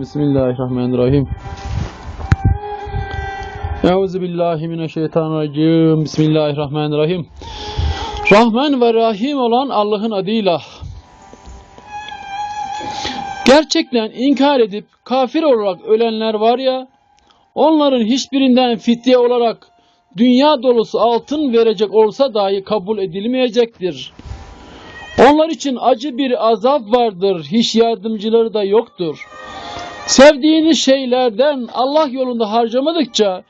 Bismillahirrahmanirrahim. Euzu billahi mineşşeytanirracim. Bismillahirrahmanirrahim. Rahman ve Rahim olan Allah'ın adıyla. Gerçekten inkar edip kafir olarak ölenler var ya, onların hiçbirinden fidye olarak dünya dolusu altın verecek olsa dahi kabul edilmeyecektir. Onlar için acı bir azap vardır, hiç yardımcıları da yoktur. Sevdiğiniz şeylerden Allah yolunda harcamadıkça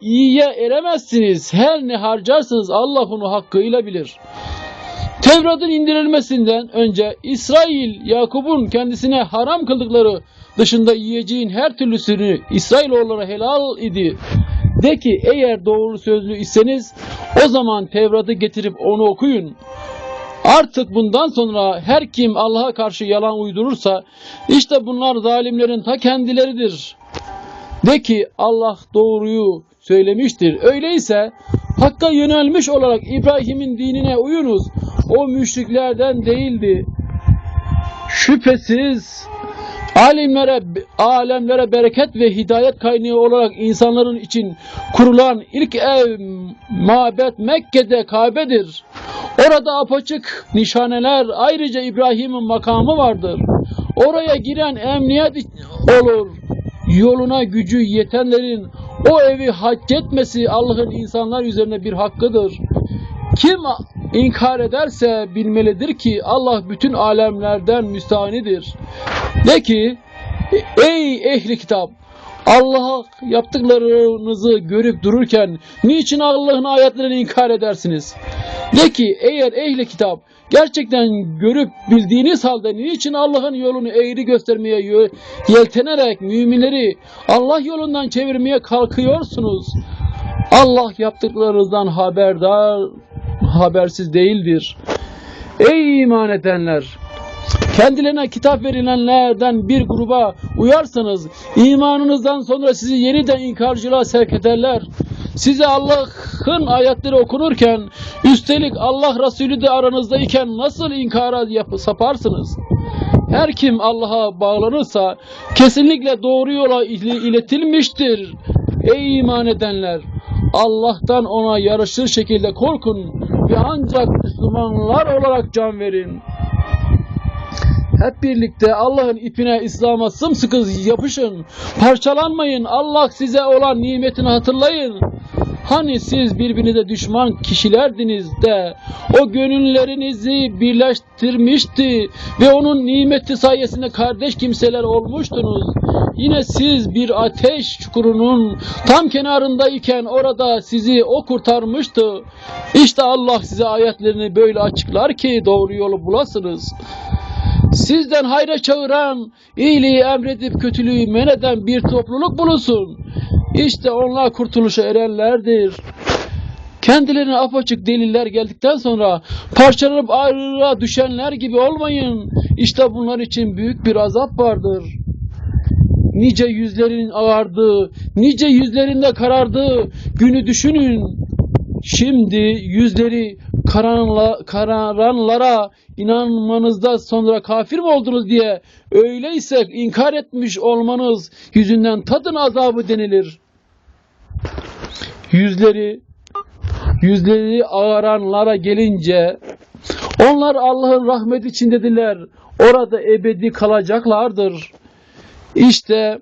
iyiye eremezsiniz. Her ne harcarsınız Allah onu hakkıyla bilir. Tevrat'ın indirilmesinden önce İsrail, Yakup'un kendisine haram kıldıkları dışında yiyeceğin her türlüsünü İsrailoğullara helal idi. De ki eğer doğru sözlü iseniz o zaman Tevrat'ı getirip onu okuyun. Artık bundan sonra her kim Allah'a karşı yalan uydurursa işte bunlar zalimlerin ta kendileridir. De ki Allah doğruyu söylemiştir. Öyleyse Hakk'a yönelmiş olarak İbrahim'in dinine uyunuz. O müşriklerden değildi. Şüphesiz alimlere, alemlere bereket ve hidayet kaynağı olarak insanların için kurulan ilk ev mabet Mekke'de Kabe'dir. Orada apaçık nişaneler ayrıca İbrahim'in makamı vardır. Oraya giren emniyet olur. Yoluna gücü yetenlerin o evi hac etmesi Allah'ın insanlar üzerine bir hakkıdır. Kim inkar ederse bilmelidir ki Allah bütün alemlerden müstahanidir. De ki ey ehli kitap Allah'a yaptıklarınızı görüp dururken niçin Allah'ın ayetlerini inkar edersiniz? De ki eğer ehli kitap gerçekten görüp bildiğiniz halde niçin Allah'ın yolunu eğri göstermeye yeltenerek müminleri Allah yolundan çevirmeye kalkıyorsunuz? Allah yaptıklarınızdan haberdar, habersiz değildir. Ey iman edenler! Kendilerine kitap verilenlerden bir gruba uyarsanız imanınızdan sonra sizi yeniden inkarcılığa sevk ederler. Size Allah'ın ayetleri okunurken üstelik Allah Resulü de aranızdayken nasıl inkara saparsınız? Her kim Allah'a bağlanırsa kesinlikle doğru yola iletilmiştir. Ey iman edenler! Allah'tan ona yarışır şekilde korkun ve ancak Müslümanlar olarak can verin. Hep birlikte Allah'ın ipine, İslam'a sımsıkı yapışın. Parçalanmayın. Allah size olan nimetini hatırlayın. Hani siz birbirinize düşman kişilerdiniz de o gönüllerinizi birleştirmişti ve onun nimeti sayesinde kardeş kimseler olmuştunuz. Yine siz bir ateş çukurunun tam kenarındayken orada sizi o kurtarmıştı. İşte Allah size ayetlerini böyle açıklar ki doğru yolu bulasınız. Sizden hayra çağıran, iyiliği emredip kötülüğü men eden bir topluluk bulunsun. İşte onlar kurtuluşa erenlerdir. Kendilerine apaçık deliller geldikten sonra parçalanıp ayrılığa düşenler gibi olmayın. İşte bunlar için büyük bir azap vardır. Nice yüzlerin ağardığı, nice yüzlerinde karardığı günü düşünün. Şimdi yüzleri karanla, kararanlara inanmanızda sonra kafir mi oldunuz diye öyleyse inkar etmiş olmanız yüzünden tadın azabı denilir. Yüzleri yüzleri ağaranlara gelince onlar Allah'ın rahmeti içindedirler. Orada ebedi kalacaklardır. İşte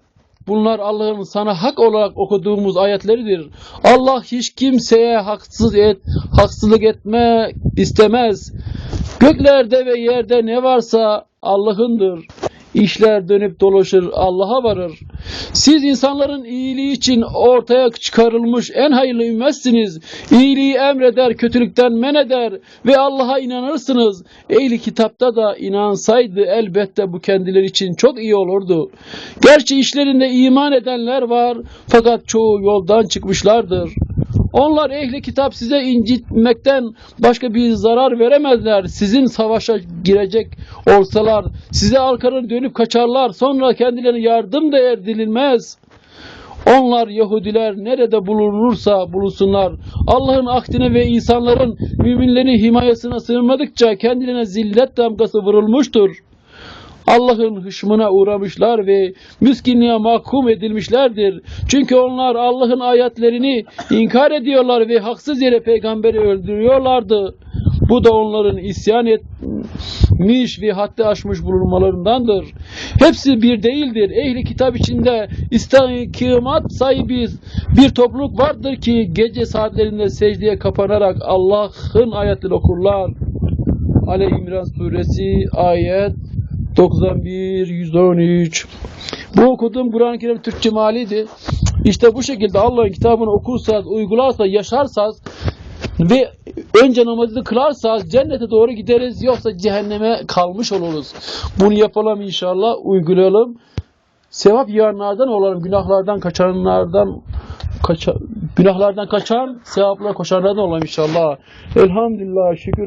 Bunlar Allah'ın sana hak olarak okuduğumuz ayetleridir. Allah hiç kimseye haksız et, haksızlık etme istemez. Göklerde ve yerde ne varsa Allah'ındır. İşler dönüp dolaşır, Allah'a varır. Siz insanların iyiliği için ortaya çıkarılmış en hayırlı ümmetsiniz. İyiliği emreder, kötülükten men eder ve Allah'a inanırsınız. Ehli kitapta da inansaydı elbette bu kendileri için çok iyi olurdu. Gerçi işlerinde iman edenler var fakat çoğu yoldan çıkmışlardır. Onlar ehli kitap size incitmekten başka bir zarar veremezler. Sizin savaşa girecek olsalar size arkanı dönüp kaçarlar. Sonra kendilerine yardım da erdilmez. Onlar Yahudiler nerede bulunursa bulunsunlar. Allah'ın ahdine ve insanların müminlerin himayesine sığınmadıkça kendilerine zillet damgası vurulmuştur. Allah'ın hışmına uğramışlar ve miskinliğe mahkum edilmişlerdir. Çünkü onlar Allah'ın ayetlerini inkar ediyorlar ve haksız yere peygamberi öldürüyorlardı. Bu da onların isyan etmiş ve haddi aşmış bulunmalarındandır. Hepsi bir değildir. Ehli kitap içinde istikamat sahibi bir topluluk vardır ki gece saatlerinde secdeye kapanarak Allah'ın ayetleri okurlar. Ali İmran suresi ayet 91 113 Bu okuduğum Kur'an-ı Kerim Türkçe maliydi. İşte bu şekilde Allah'ın kitabını okursanız, uygularsanız, yaşarsanız ve önce namazını kılarsanız cennete doğru gideriz yoksa cehenneme kalmış oluruz. Bunu yapalım inşallah, uygulayalım. Sevap yiyenlerden olalım, günahlardan kaçanlardan kaça, günahlardan kaçan, sevaplara koşanlardan olalım inşallah. Elhamdülillah, şükür.